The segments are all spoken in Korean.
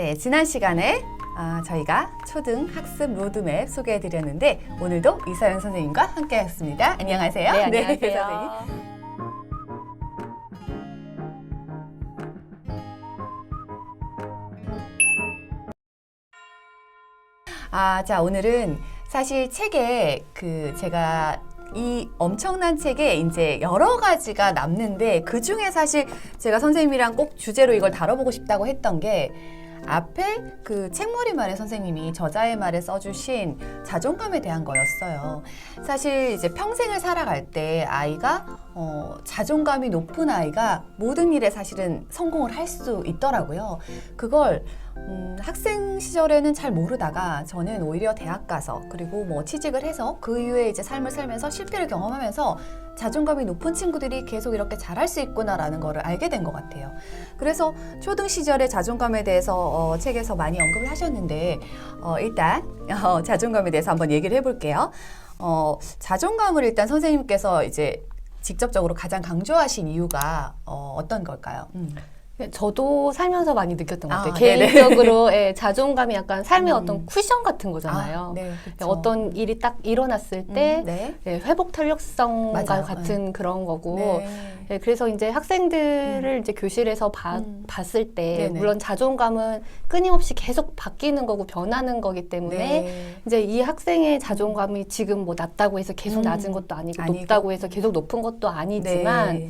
네, 지난 시간에 아, 저희가 초등 학습 로드맵 소개해 드렸는데 오늘도 이사연 선생님과 함께 했습니다. 안녕하세요. 네, 선생님. 안녕하세요. 아, 자, 오늘은 사실 책에 그 제가 이 엄청난 책에 이제 여러 가지가 남는데 그 중에 사실 제가 선생님이랑 꼭 주제로 이걸 다뤄보고 싶다고 했던 게 앞에 그 책머리 말에 선생님이 저자의 말에 써주신 자존감에 대한 거였어요. 사실 이제 평생을 살아갈 때 아이가 어, 자존감이 높은 아이가 모든 일에 사실은 성공을 할 수 있더라고요. 그걸 음, 학생 시절에는 잘 모르다가 저는 오히려 대학 가서 그리고 뭐 취직을 해서 그 이후에 이제 삶을 살면서 실패를 경험하면서 자존감이 높은 친구들이 계속 이렇게 잘할 수 있구나라는 거를 알게 된 것 같아요. 그래서 초등 시절의 자존감에 대해서 어, 책에서 많이 언급을 하셨는데 어, 일단 어, 자존감에 대해서 한번 얘기를 해볼게요. 어, 자존감을 일단 선생님께서 이제 직접적으로 가장 강조하신 이유가 어, 어떤 걸까요? 음. 저도 살면서 많이 느꼈던 것 아, 같아요. 네네. 개인적으로 예, 자존감이 약간 삶의 음. 어떤 쿠션 같은 거잖아요. 아, 네. 어떤 일이 딱 일어났을 때 음, 네. 예, 회복 탄력성과 맞아요. 같은 그런 거고 네. 예, 그래서 이제 학생들을 이제 교실에서 봐- 음. 봤을 때 네네. 물론 자존감은 끊임없이 계속 바뀌는 거고 변하는 거기 때문에 네. 이제 이 학생의 자존감이 지금 뭐 낮다고 해서 계속 음. 낮은 것도 아니고, 아니고. 높다고 해서 계속 높은 것도 아니지만 네.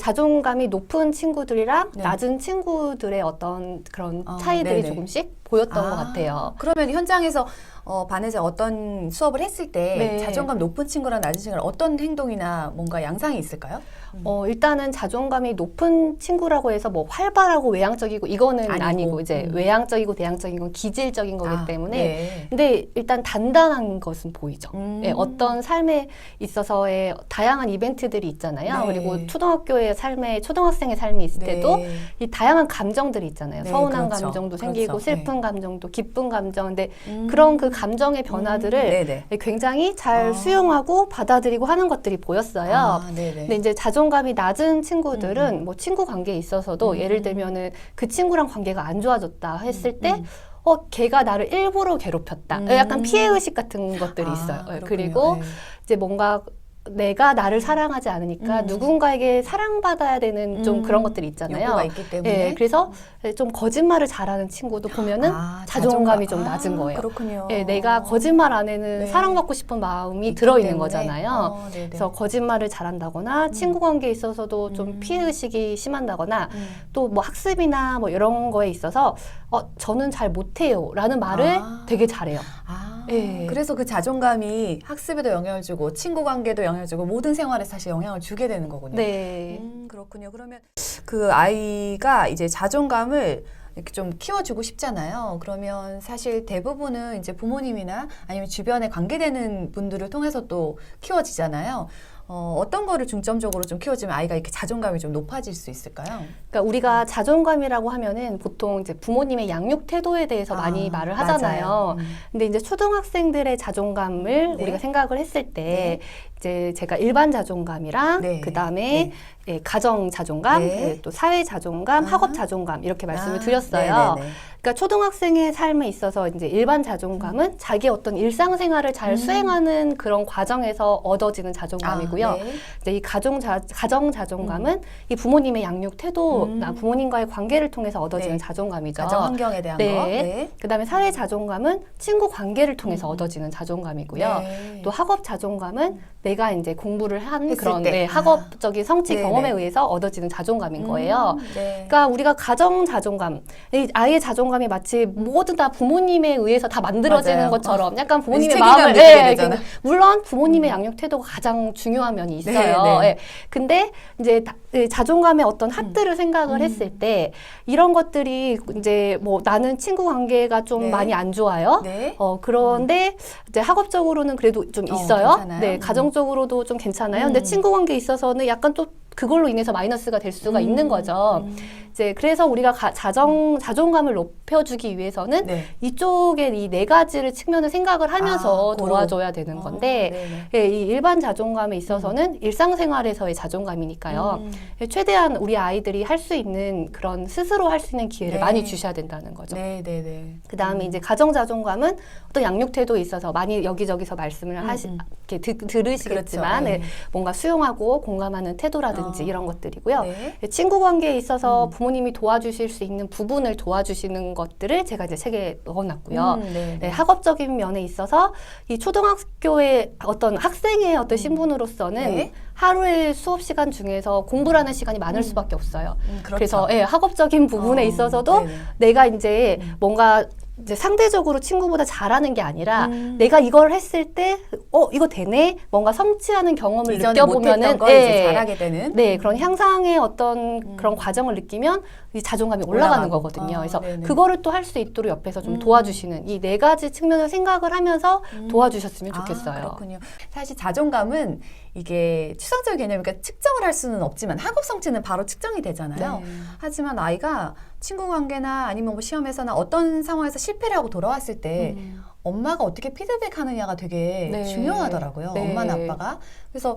자존감이 높은 친구들이랑 네. 낮은 친구들의 어떤 그런 어, 차이들이 네네. 조금씩 보였던 아, 것 같아요. 그러면 현장에서 어, 반에서 어떤 수업을 했을 때 네. 자존감 높은 친구랑 낮은 친구랑 어떤 행동이나 뭔가 양상이 있을까요? 어, 일단은 자존감이 높은 친구라고 해서 뭐 활발하고 외향적이고 이거는 아니고. 아니고, 이제 음. 외향적이고 내향적인 건 기질적인 거기 아, 때문에 네. 근데 일단 단단한 것은 보이죠. 음. 예, 어떤 삶에 있어서의 다양한 이벤트들이 있잖아요. 네. 그리고 초등학교의 삶에 초등학생의 삶이 있을 네. 때도 이 다양한 감정들이 있잖아요. 네, 서운한 그렇죠. 감정도 생기고 그렇죠. 슬픈 감정도 기쁜 감정. 근데 음. 그런 그 감정의 변화들을 음. 굉장히 잘 아. 수용하고 받아들이고 하는 것들이 보였어요. 아. 근데 이제 자존감이 낮은 친구들은 음. 뭐 친구 관계에 있어서도 음. 예를 들면은 그 친구랑 관계가 안 좋아졌다 했을 때 음. 어, 걔가 나를 일부러 괴롭혔다. 음. 약간 피해 의식 같은 것들이 아, 있어요. 예, 그렇군요. 그리고 네. 이제 뭔가 내가 나를 사랑하지 않으니까 음. 누군가에게 사랑받아야 되는 좀 음. 그런 것들이 있잖아요. 욕구가 있기 때문에 예, 그래서 좀 거짓말을 잘하는 친구도 보면은 아, 자존감이 자존감. 좀 낮은 아, 거예요. 그렇군요. 예, 내가 거짓말 안에는 네. 사랑받고 싶은 마음이 들어 있는. 거잖아요. 어, 네네. 그래서 거짓말을 잘한다거나 친구 관계에 있어서도 좀 음. 피해 의식이 심한다거나 음. 또뭐 학습이나 뭐 이런 거에 있어서 어 저는 잘 못해요라는 말을 아. 되게 잘해요. 아, 예. 그래서 그 자존감이 학습에도 영향을 주고 친구 관계도 영향을 주고 모든 생활에 사실 영향을 주게 되는 거군요. 네. 음, 그렇군요. 그러면 그 아이가 이제 자존감을 이렇게 좀 키워주고 싶잖아요. 그러면 사실 대부분은 이제 부모님이나 아니면 주변에 관계되는 분들을 통해서 또 키워지잖아요. 어, 어떤 거를 중점적으로 좀 키워주면 아이가 이렇게 자존감이 좀 높아질 수 있을까요? 그러니까 우리가 자존감이라고 하면은 보통 이제 부모님의 양육 태도에 대해서 많이 아, 말을 하잖아요. 맞아요. 음. 근데 이제 초등학생들의 자존감을 네. 우리가 생각을 했을 때 네. 이제 제가 일반 자존감이랑 네. 그 다음에 네. 예, 가정 자존감, 네. 예, 또 사회 자존감, 아. 학업 자존감 이렇게 말씀을 아, 드렸어요. 네네네. 그러니까 초등학생의 삶에 있어서 이제 일반 자존감은 자기 어떤 일상생활을 잘 음. 수행하는 그런 과정에서 얻어지는 자존감이고요. 아, 네. 이제 이 가정 자, 가정 자존감은 이 부모님의 양육 태도나 음. 부모님과의 관계를 통해서 얻어지는 네. 자존감이죠. 가정 환경에 대한 네. 거. 네. 그다음에 사회 자존감은 친구 관계를 통해서 음. 얻어지는 자존감이고요. 네. 또 학업 자존감은 내가 이제 공부를 한 그런 때. 네, 아. 학업적인 성취 네네. 경험에 의해서 얻어지는 자존감인 음, 거예요. 네. 그러니까 우리가 가정 자존감, 이 아이의 자존감이 마치 모두 다 부모님에 의해서 다 만들어지는 맞아요. 것처럼 약간 부모님의 마음을 느끼게 예, 되잖아요. 이렇게 물론 부모님의 양육 태도가 가장 중요한 면이 있어요. 네, 네. 예. 근데 이제 다- 예, 자존감의 어떤 학들을 생각을 음. 했을 때 이런 것들이 이제 뭐 나는 친구 관계가 좀 네. 많이 안 좋아요. 네. 어 그런데 이제 학업적으로는 그래도 좀 어, 있어요. 괜찮아요? 네, 음. 가정적으로도 좀 괜찮아요. 근데 음. 친구 관계에 있어서는 약간 또 그걸로 인해서 마이너스가 될 수가 음, 있는 거죠. 음. 이제 그래서 우리가 가, 자정 자존감을 높여주기 위해서는 네. 이쪽에 이 네 가지를 측면을 생각을 하면서 아. 도와줘야 되는 건데 어. 예, 이 일반 자존감에 있어서는 일상생활에서의 자존감이니까요. 음. 예, 최대한 우리 아이들이 할 수 있는 그런 스스로 할 수 있는 기회를 네. 많이 주셔야 된다는 거죠. 네, 네, 네. 그 다음에 이제 가정 자존감은 어떤 양육 태도에 있어서 많이 여기저기서 말씀을 음, 하시 음. 이렇게 드, 들으시겠지만 그렇죠. 예, 뭔가 수용하고 공감하는 태도라든지 어. 이런 것들이고요. 네. 예, 친구 관계에 있어서 음. 부모님이 도와주실 수 있는 부분을 도와주시는 것들을 제가 이제 책에 넣어놨고요. 음, 네, 네, 학업적인 면에 있어서 이 초등학교의 어떤 학생의 어떤 신분으로서는 음. 네. 하루의 수업 시간 중에서 공부라는 시간이 많을 음. 수밖에 없어요. 음, 그렇죠. 그래서 예, 학업적인 부분에 어, 있어서도 네네. 내가 이제 음. 뭔가 이제 상대적으로 친구보다 잘하는 게 아니라 음. 내가 이걸 했을 때 어 이거 되네 뭔가 성취하는 경험을 느껴보면은 이제 잘하게 되는. 네 그런 향상의 어떤 음. 그런 과정을 느끼면 이 자존감이 올라가는 올라가고. 거거든요. 아, 그래서 네네. 그거를 또 할 수 있도록 옆에서 좀 음. 도와주시는 이 네 가지 측면을 생각을 하면서 음. 도와주셨으면 아, 좋겠어요. 그렇군요. 사실 자존감은 이게 추상적인 개념이니까 측정을 할 수는 없지만 학업 성취는 바로 측정이 되잖아요. 네. 하지만 아이가 친구 관계나 아니면 뭐 시험에서나 어떤 상황에서 실패를 하고 돌아왔을 때 음. 엄마가 어떻게 피드백하느냐가 되게 네. 중요하더라고요. 네. 엄마나 아빠가. 그래서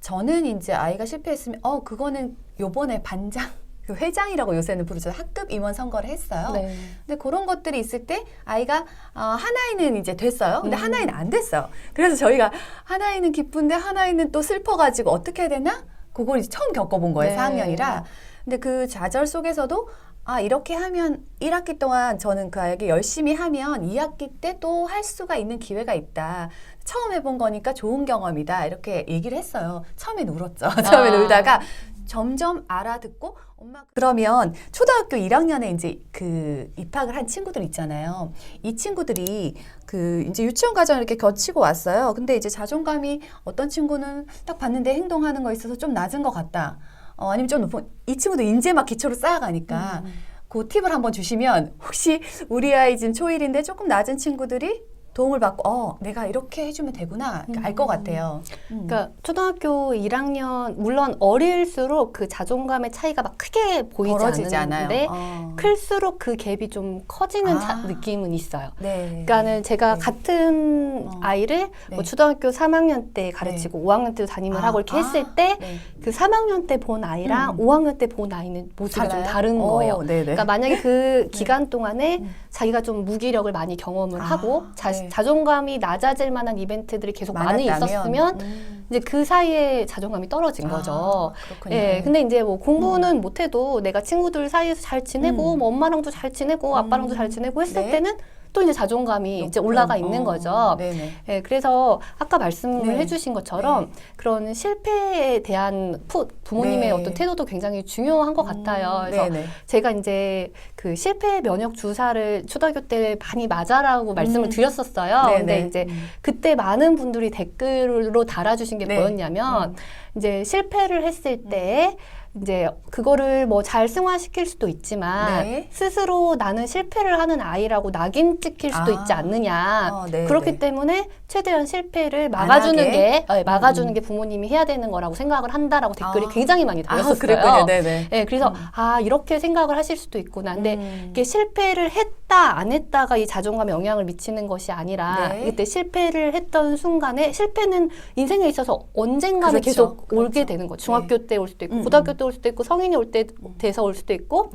저는 이제 아이가 실패했으면 어 그거는 요번에 반장 그 회장이라고 요새는 부르죠. 학급 임원 선거를 했어요. 네. 근데 그런 것들이 있을 때 아이가 어, 하나이는 이제 됐어요. 근데 음. 하나이는 안 됐어요. 그래서 저희가 하나이는 기쁜데 하나이는 또 슬퍼가지고 어떻게 해야 되나? 그걸 이제 처음 겪어본 거예요. 네. 4학년이라. 근데 그 좌절 속에서도 아 이렇게 하면 1학기 동안 저는 그 아이에게 열심히 하면 2학기 때 또 할 수가 있는 기회가 있다. 처음 해본 거니까 좋은 경험이다. 이렇게 얘기를 했어요. 처음엔 울었죠. 처음엔 아. 울다가 점점 알아듣고 엄마 그러면 초등학교 1학년에 이제 그 입학을 한 친구들 있잖아요. 이 친구들이 그 이제 유치원 과정을 이렇게 거치고 왔어요. 근데 이제 자존감이 어떤 친구는 딱 봤는데 행동하는 거 있어서 좀 낮은 것 같다. 어, 아니면 좀 높은 이 친구도 이제 막 기초를 쌓아가니까 그 팁을 한번 주시면 혹시 우리 아이 지금 초1인데 조금 낮은 친구들이 도움을 받고 어 내가 이렇게 해주면 되구나 알것 같아요. 음. 그러니까 초등학교 1학년 물론 어릴수록 그 자존감의 차이가 막 크게 보이지 않는데. 어. 클수록 그 갭이 좀 커지는 아. 자- 느낌은 있어요. 네. 그러니까는 제가 네. 같은 어. 아이를 네. 뭐 초등학교 3학년 때 가르치고 5학년 때도 담임을 아, 하고 이렇게 아, 했을 때 네. 그 3학년 때 본 아이랑 음. 5학년 때 본 아이는 모습이 좀 달라요? 다른 오, 거예요. 네네. 그러니까 만약에 그 기간 동안에 음. 자기가 좀 무기력을 많이 경험을 아, 하고 자, 네. 자존감이 낮아질 만한 이벤트들이 계속 많이 있었으면 음. 이제 그 사이에 자존감이 떨어진 아, 거죠. 그렇군요. 예, 근데 이제 뭐 공부는 못해도 내가 친구들 사이에서 잘 지내고 음. 뭐 엄마랑도 잘 지내고 아빠랑도 음. 잘 지내고 했을 네. 때는 또 이제 자존감이 이제 올라가 어, 있는 거죠. 네네. 예, 그래서 아까 말씀을 네. 해주신 것처럼 그런 실패에 대한 푸, 부모님의 네. 어떤 태도도 굉장히 중요한 것 같아요. 음, 그래서 네네. 제가 이제 그 실패 면역 주사를 초등학교 때 많이 맞아라고 말씀을 음. 드렸었어요. 네네. 근데 이제 음. 그때 많은 분들이 댓글로 달아주신 게 네. 뭐였냐면 음. 이제 실패를 했을 때 이제 그거를 뭐 잘 승화시킬 수도 있지만 네. 스스로 나는 실패를 하는 아이라고 낙인 찍힐 수도 아. 있지 않느냐. 어, 네, 그렇기 네. 때문에 최대한 실패를 막아주는? 게 어, 막아주는 음. 게 부모님이 해야 되는 거라고 생각을 한다라고 댓글이 아. 굉장히 많이 아, 달렸었어요. 그랬군요. 네네. 예, 그래서 음. 아 이렇게 생각을 하실 수도 있구나. 근데 음. 이게 실패를 했 다 안 했다가 이 자존감에 영향을 미치는 것이 아니라 네. 이때 실패를 했던 순간에 실패는 인생에 있어서 언젠가는 그렇죠. 계속 그렇죠. 올게 되는 거. 중학교 때올 수도 있고 음, 고등학교 음. 때올 수도 있고 성인이 올 때 돼서 올 수도 있고.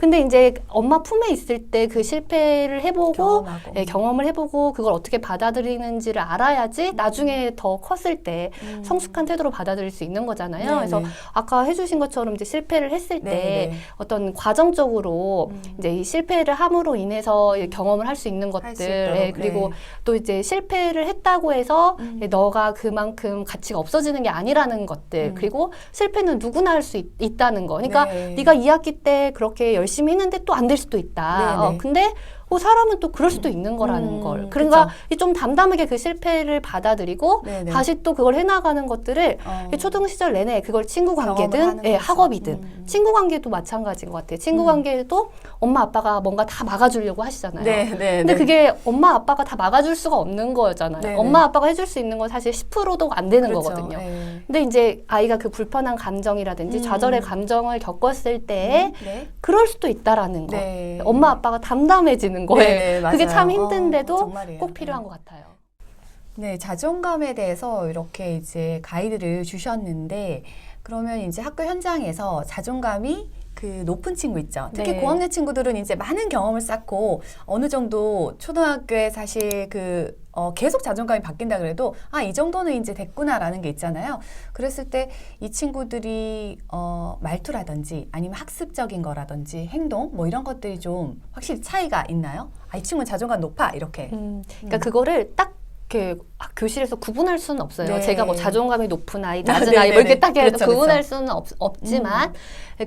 네. 근데 이제 엄마 품에 있을 때 그 실패를 해보고 경험하고. 예, 경험을 해보고 그걸 어떻게 받아들이는지를 알아야지 나중에 더 컸을 때 음. 성숙한 태도로 받아들일 수 있는 거잖아요. 네네. 그래서 아까 해주신 것처럼 이제 실패를 했을 때 네네. 어떤 과정적으로 음. 이제 이 실패를 함으로 인해서 이 경험을 할 수 있는 것들, 예, 그리고 네. 또 이제 실패를 했다고 해서 음. 예, 너가 그만큼 가치가 없어지는 게 아니라는 것들, 음. 그리고 실패는 누구나 할 수 있다는 거. 그러니까 네. 네가 2학기 때 그렇게 열심히 했는데 또 안 될 수도 있다. 네네. 어, 근데 어, 사람은 또 그럴 수도 있는 거라는 음, 걸. 그러니까. 이좀 담담하게 그 실패를 받아들이고 네네. 다시 또 그걸 해나가는 것들을 어. 이 초등 시절 내내 그걸 친구 관계든 예. 학업이든 음. 친구 관계도 마찬가지인 것 같아요. 친구 음. 관계도 엄마 아빠가 뭔가 다 막아주려고 하시잖아요. 네, 네, 근데 네. 그게 엄마 아빠가 다 막아줄 수가 없는 거잖아요. 네네. 엄마 아빠가 해줄 수 있는 건 사실 10%도 안 되는 그렇죠. 거거든요. 네. 근데 이제 아이가 그 불편한 감정이라든지 음. 좌절의 감정을 겪었을 때 네. 그럴 수도 있다라는 거. 네. 엄마 아빠가 담담해지는 거예요. 네, 네, 그게. 참 힘든데도 어. 꼭 필요한 것 같아요. 네, 자존감에 대해서 이렇게 이제 가이드를 주셨는데 그러면 이제 학교 현장에서 자존감이 그 높은 친구 있죠. 특히 네. 고학년 친구들은 이제 많은 경험을 쌓고 어느 정도 초등학교에 사실 그 어, 계속 자존감이 바뀐다 그래도 아, 이 정도는 이제 됐구나라는 게 있잖아요. 그랬을 때 이 친구들이 어, 말투라든지 아니면 학습적인 거라든지 행동 뭐 이런 것들이 좀 확실히 차이가 있나요? 아, 이 친구는 자존감 높아 이렇게. 음, 그러니까 음. 그거를 딱 이렇게 학- 교실에서 구분할 수는 없어요. 네. 제가 뭐 자존감이 높은 아이, 아, 낮은 네, 아이 네, 뭐 이렇게 네. 딱 그렇죠, 구분할 그렇죠. 수는 없, 없지만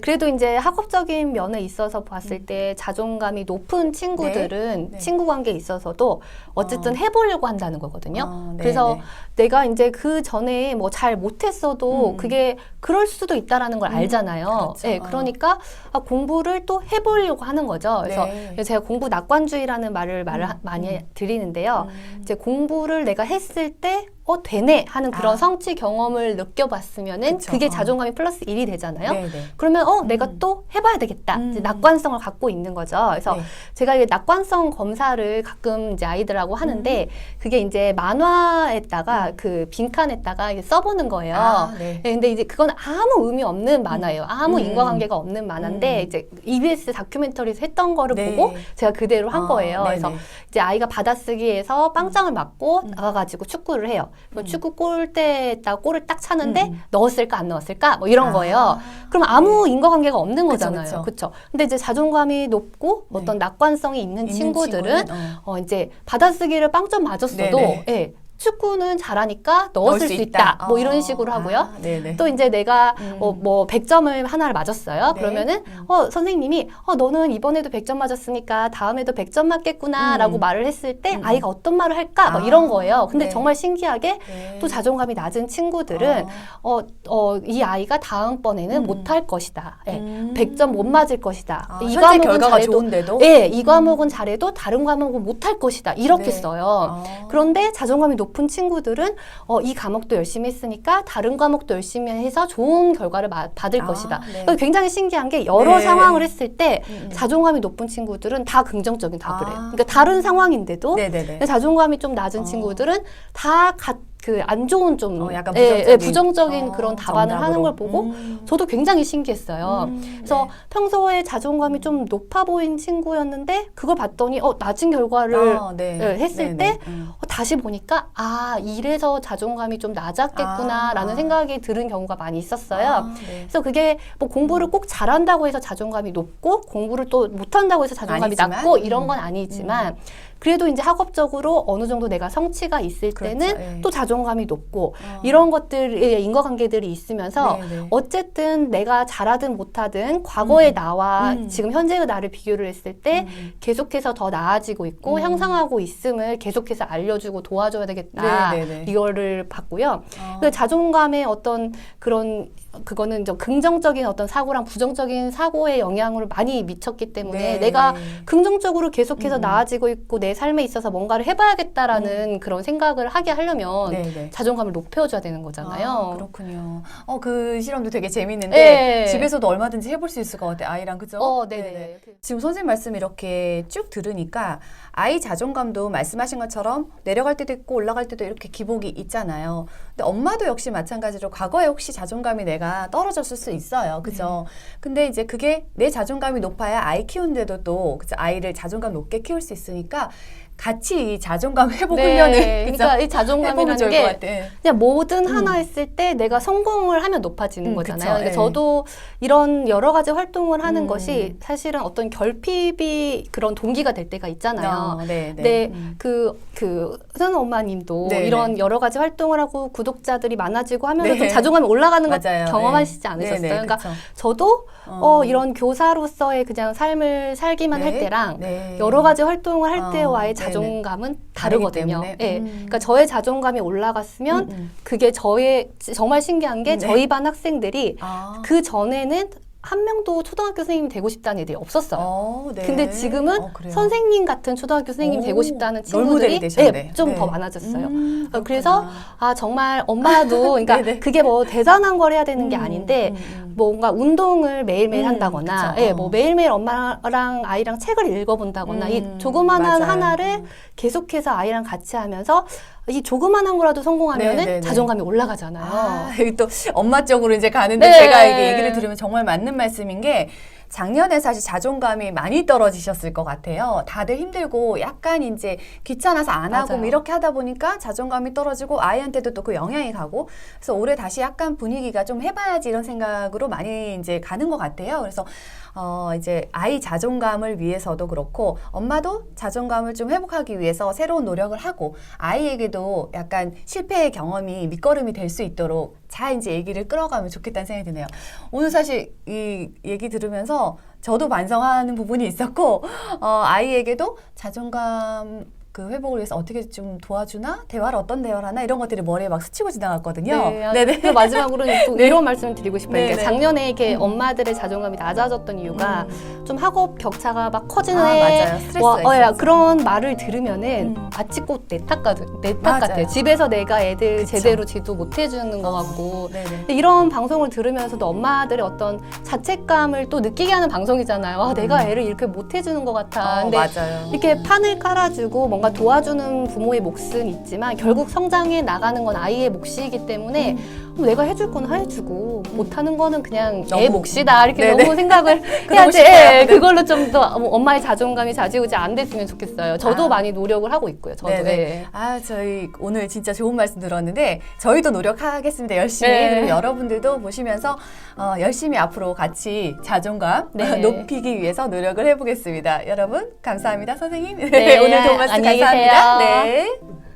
그래도 이제 학업적인 면에 있어서 봤을 음. 때 자존감이 높은 친구들은 네. 친구 관계에 있어서도 어쨌든 어. 해보려고 한다는 거거든요. 어, 네, 그래서 네. 내가 이제 그 전에 뭐 잘 못했어도 음. 그게 그럴 수도 있다라는 걸 음, 알잖아요. 그렇죠. 예, 어. 그러니까 아, 공부를 또 해보려고 하는 거죠. 그래서 네. 제가 공부 낙관주의라는 말을 말을 음, 하- 많이 음. 드리는데요. 음. 이제 공부를 내가 했을 때, 어, 되네 하는 그런 아. 성취 경험을 느껴봤으면은 그쵸, 그게 어. 자존감이 플러스 1이 되잖아요. 네, 네. 그러면, 어, 내가 음. 또 해봐야 되겠다. 이제 음. 낙관성을 갖고 있는 거죠. 그래서 네. 제가 이 낙관성 검사를 가끔 이제 아이들하고 하는데, 그게 이제 만화에다가 그 빈칸에다가 이제 써보는 거예요. 음. 아, 네. 네, 근데 이제 그건 아무 의미 없는 만화예요. 아무 음. 인과관계가 없는 만화인데 음. 이제 EBS 다큐멘터리에서 했던 거를 네. 보고 제가 그대로 한 아, 거예요. 네네. 그래서 이제 아이가 받아쓰기에서 빵장을 맞고 음. 나가가지고 축구를 해요. 그럼 음. 축구 골대에다 골을 딱 차는데 음. 넣었을까 안 넣었을까 뭐 이런 아, 거예요. 그럼 아무 인과관계가 없는 그쵸, 거잖아요. 그쵸. 그렇죠. 근데 이제 자존감이 높고 네. 어떤 낙관성이 있는, 있는 친구들은 어. 어 이제 받아쓰기를 빵점 맞았어도. 예, 축구는 잘하니까 넣었을 수 있다. 뭐 이런 어. 식으로 하고요. 아. 또 이제 내가 음. 어, 뭐 100점을 하나를 맞았어요. 네. 그러면은 음. 어 선생님이 어 너는 이번에도 100점 맞았으니까 다음에도 100점 맞겠구나라고 음. 말을 했을 때 음. 아이가 어떤 말을 할까? 뭐 아, 이런 거예요. 근데 네. 정말 신기하게 네. 또 자존감이 낮은 친구들은 어. 어, 어, 이 아이가 다음번에는 음. 못할 것이다. 예. 음. 100점 못 맞을 것이다. 아, 이 과목은 잘해도 좋은데도 예, 이 과목은 잘해도 다른 과목은 못할 것이다. 이렇게 네. 써요. 어. 그런데 자존감이 높은 친구들은 어, 이 과목도 열심히 했으니까 다른 과목도 열심히 해서 좋은 결과를 마- 받을 아, 것이다. 네. 굉장히 신기한 게 여러 네. 상황을 했을 때 음, 음. 자존감이 높은 친구들은 다 긍정적인 답을 아. 해요. 그러니까 다른 상황인데도 네네네. 근데 자존감이 좀 낮은 어. 친구들은 다 그 안 좋은 좀 어, 약간 예, 부정적인, 예, 부정적인 어, 그런 답안을 하는 정답으로. 걸 보고 음. 저도 굉장히 신기했어요. 음, 그래서 네. 평소에 자존감이 좀 높아 보인 친구였는데 그걸 봤더니 어 낮은 결과를 아, 네. 예, 했을 네네. 때 음. 어, 다시 보니까 아 이래서 자존감이 좀 낮았겠구나라는 아. 생각이 드는 경우가 많이 있었어요. 아, 네. 그래서 그게 뭐 공부를 꼭 잘한다고 해서 자존감이 높고 공부를 또 못한다고 해서 자존감이 아니지만, 낮고 이런 음. 건 아니지만 그래도 이제 학업적으로 어느 정도 내가 성취가 있을 그렇죠, 때는 예. 또 자존감이 높고 어. 이런 것들의 인과관계들이 있으면서 네네. 어쨌든 내가 잘하든 못하든 과거의 음. 나와 음. 지금 현재의 나를 비교를 했을 때 음. 계속해서 더 나아지고 있고 음. 향상하고 있음을 계속해서 알려주고 도와줘야 되겠다. 네네네. 이거를 봤고요. 어. 그 자존감의 어떤 그런 그거는 좀 긍정적인 어떤 사고랑 부정적인 사고의 영향을 많이 미쳤기 때문에 네. 내가 긍정적으로 계속해서 음. 나아지고 있고 내 삶에 있어서 뭔가를 해봐야겠다라는 그런 생각을 하게 하려면 음. 네네. 자존감을 높여줘야 되는 거잖아요. 아, 그렇군요. 어, 그 실험도 되게 재밌는데 네. 집에서도 얼마든지 해볼 수 있을 것 같아요. 아이랑 그죠? 어, 네네. 지금 선생님 말씀 이렇게 쭉 들으니까 아이 자존감도 말씀하신 것처럼 내려갈 때도 있고 올라갈 때도 이렇게 기복이 있잖아요. 근데 엄마도 역시 마찬가지로 과거에 혹시 자존감이 내가 떨어졌을 수 있어요. 그죠? 근데 이제 그게 내 자존감이 높아야 아이 키우는데도 또 그죠? 아이를 자존감 높게 키울 수 있으니까 같이 이 자존감 회복 훈련을 네, 그죠? 그러니까 이 해보면 자존감이라는 좋을 것 게 같아. 그냥 뭐든 음. 하나 했을 때 내가 성공을 하면 높아지는 음, 거잖아요. 그쵸, 근데 예. 저도 이런 여러 가지 활동을 하는 음. 것이 사실은 어떤 결핍이 그런 동기가 될 때가 있잖아요. 어, 네, 네. 네, 음. 그, 그, 선 엄마님도 네, 이런 네. 여러 가지 활동을 하고 구독자들이 많아지고 하면서 네. 좀 자존감이 올라가는 거 맞아요. 경험하시지 네. 않으셨어요? 네, 네, 그러니까 그쵸. 저도 어. 어, 이런 교사로서의 그냥 삶을 살기만 네. 할 때랑 네. 여러 가지 활동을 할 어, 때와의. 자존감은 다르기 다르거든요. 예. 음. 그러니까 저의 자존감이 올라갔으면 음, 음. 그게 저의 정말 신기한 게 네. 저희 반 학생들이 아. 그 전에는 한 명도 초등학교 선생님이 되고 싶다는 애들이 없었어요. 어, 네. 근데 지금은 어. 선생님 같은 초등학교 선생님이 오, 되고 싶다는 친구들이 되셨네. 좀더 네. 많아졌어요. 음, 어, 그래서. 아 정말 엄마도 그러니까 네네. 그게 뭐 대단한 걸 해야 되는 게 음, 아닌데 음, 음. 뭔가 운동을 매일매일 음, 한다거나. 예, 어. 뭐 매일매일 엄마랑 아이랑 책을 읽어본다거나 음, 이 조그만한 맞아요. 하나를 음. 계속해서 아이랑 같이 하면서 이 조그만한 거라도 성공하면은 네, 네, 네. 자존감이 올라가잖아요. 아, 또 엄마 쪽으로 이제 가는데 네. 제가 이게 얘기를 들으면 정말 맞는 말씀인 게 작년에 사실 자존감이 많이 떨어지셨을 것 같아요. 다들 힘들고 약간 이제 귀찮아서 안 하고. 뭐 이렇게 하다 보니까 자존감이 떨어지고 아이한테도 또 그 영향이 가고 그래서 올해 다시 약간 분위기가 좀 해봐야지 이런 생각으로 많이 이제 가는 것 같아요. 그래서 어 이제 아이 자존감을 위해서도 그렇고 엄마도 자존감을 좀 회복하기 위해서 새로운 노력을 하고 아이에게도 약간 실패의 경험이 밑거름이 될 수 있도록 잘 이제 얘기를 끌어가면 좋겠다는 생각이 드네요. 오늘 사실 이 얘기 들으면서 저도 반성하는 부분이 있었고 어, 아이에게도 자존감 그 회복을 위해서 어떻게 좀 도와주나 대화를 어떤 대화를 하나 이런 것들이 머리에 막 스치고 지나갔거든요. 네, 네네. 그리고 마지막으로는 또 네. 이런 말씀을 드리고 싶어요. 네, 네. 작년에 이렇게 음. 엄마들의 자존감이 낮아졌던 이유가 좀 학업 격차가 막 커지는 아, 애, 맞아요. 스트레스가 와, 어, 야, 있었죠. 그런 말을 들으면은 음. 마치 꼭내탓 같아, 내탓. 같아요. 집에서 내가 애들 그쵸. 제대로 지도 못 해주는 것 같고. 네네. 근데 이런 방송을 들으면서도 엄마들의 어떤 자책감을 또 느끼게 하는 방송이잖아요. 아, 내가 애를 이렇게 못 해주는 것 같아. 어, 근데 맞아요. 이렇게 판을 깔아주고 뭔가 도와주는 부모의 몫은 있지만 결국 성장해 나가는 건 아이의 몫이기 때문에 어, 내가 해줄 건 해주고 못하는 거는 그냥 애 몫이다 이렇게 네네. 너무 생각을 해야지 네. 그걸로 좀 더 엄마의 자존감이 좌지우지 안 됐으면 좋겠어요. 저도 아. 많이 노력을 하고 있고요. 저도. 예. 아, 저희 오늘 진짜 좋은 말씀 들었는데 저희도 노력하겠습니다. 열심히. 네. 그리고 여러분들도 보시면서 어, 열심히 앞으로 같이 자존감 네. 높이기 위해서 노력을 해보겠습니다. 여러분 감사합니다, 선생님. 네, 오늘 도움 말씀 감사합니다. 계세요. 네.